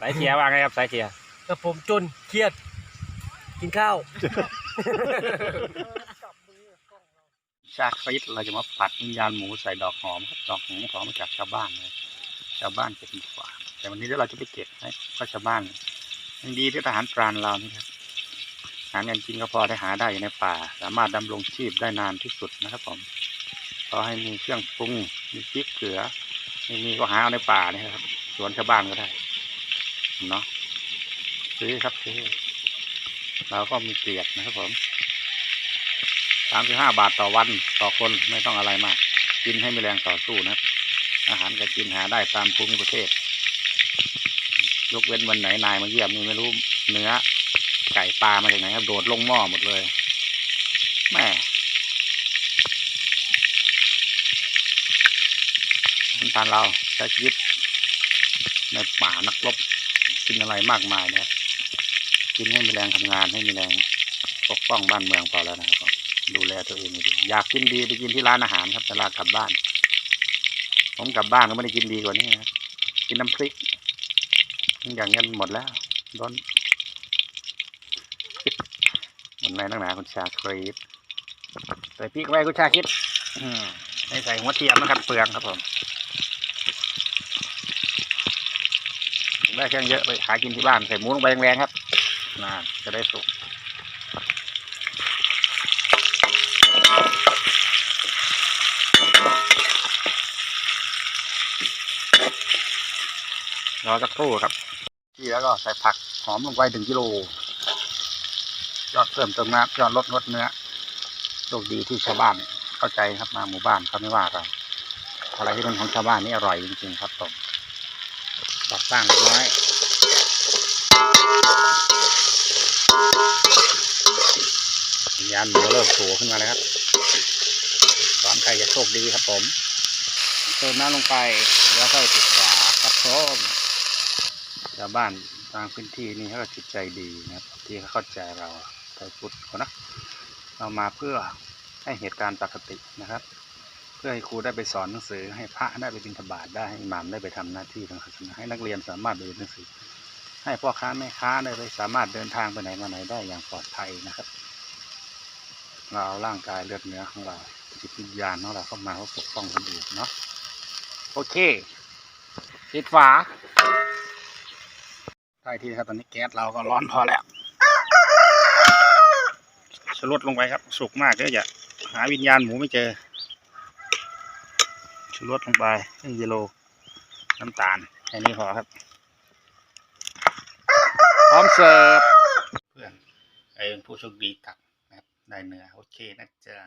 สายเชียร์ว่าไงครับสายเชียร์กับผมจนเครียด กินข้าวชาคริสเราจะมาผัดวิญญาณหมูใส่ดอกหอมครับดอกหอมของมาจากชาวบ้านเลยชาวบ้านเก็บมาฝากแต่วันนี้เดี๋ยวเราจะไปเก็บให้ก็ชาวบ้านยังดีที่ทหารพรานเรานี่ครับหาเงินกินก็พอได้หาได้อยู่ในป่า สามารถดำรงชีพได้นานที่สุดนะครับผมพอให้มีเครื่องปรุงมีพริกเกลือไม่มีก็หาเอาในป่านี่ครับสวนชาวบ้านก็ได้ เนาะซื้อครับซื้อเราก็มีเกียดนะครับผมสามสิบห้าบาทต่อวันต่อคนไม่ต้องอะไรมาก กินให้มีแรงต่อสู้นะอาหารก็กินหาได้ตามภูมิประเทศ ยกเว้นวันไหนนายมาเยี่ยมนี่ไม่รู้เนื้อ ไก่ปลามาจากไหนครับโดดลงหม้อหมดเลยแม่ทานเราใช้ชีวิตในป่านักรบ กินอะไรมากมายนะครับกินให้มีแรงทำงานให้มีแรงปกป้องบ้านเมืองพอแล้วนะครับ ดูแลตัวเองดีอยากกินดีไปกินที่ร้านอาหารครับเวลากลับบ้าน ผมกลับบ้านก็ไม่ได้กินดีกว่านี้นะครับกินน้ำพริก อย่างเงี้ยหมดแล้วร้อนมันไรนักหนาคุณชาครีดใส่พริกไว้คุณชาคิดไม่ใส่หัวเทียมนะครับเปลืองครับผม ได้เครื่องเยอะไปหากินที่บ้านใส่หมูลงไปแรงๆครับน่าจะได้สุกรอสักครู่ครับที่แล้วก็ใส่ผักหอมลงไปถึงกิโล ยอดเพิ่มเติมน้ำยอดลดลดเนื้อโชคดีที่ชาวบ้านเข้าใจครับมาหมู่บ้านเขาไม่ว่ากันอะไรที่เป็นของชาวบ้านนี่อร่อยจริงๆครับผม ปรับบ้างเล็กน้อยวิญญาณหมูเริ่มโผล่ขึ้นมาแล้วครับสอนใครจะโชคดีครับผม เติมน้ำลงไปแล้วก็ปิดฝาครับผมชาวบ้านบางพื้นที่นี่เขาก็จิตใจดีนะครับ ที่เขาเข้าใจเราไทยพุทธเขานะ เรามาเพื่อให้เหตุการณ์ปกตินะครับ พื่อให้ครูได้ไปสอนหนังสือ ให้พระได้ไปบิณฑบาตได้ให้หมามได้ไปทำหน้าที่ทางศาสนาให้นักเรียนสามารถไปเรียนหนังสือ ให้พ่อค้าแม่ค้าได้ไปสามารถเดินทางไปไหนมาไหนได้อย่างปลอดภัยนะครับ เราเอาร่างกายเลือดเนื้อของเราจิตวิญญาณของเราเข้ามาเพื่อปกป้องคนอื่นเนาะโอเคปิดฝาได้ที่ครับตอนนี้แก๊สเราก็ร้อนพอแล้วสลดลงไปครับ สุกมากเดี๋ยอย่าหาวิญญาณหมูไม่เจอ ชลดลงไปครึ่งกิโล น้ำตาลแค่นี้พอครับ พร้อมเสิร์ฟ เพื่อนไอ้ผู้โชคดีตักนะครับ ได้เนื้อโอเคนะจ๊ะ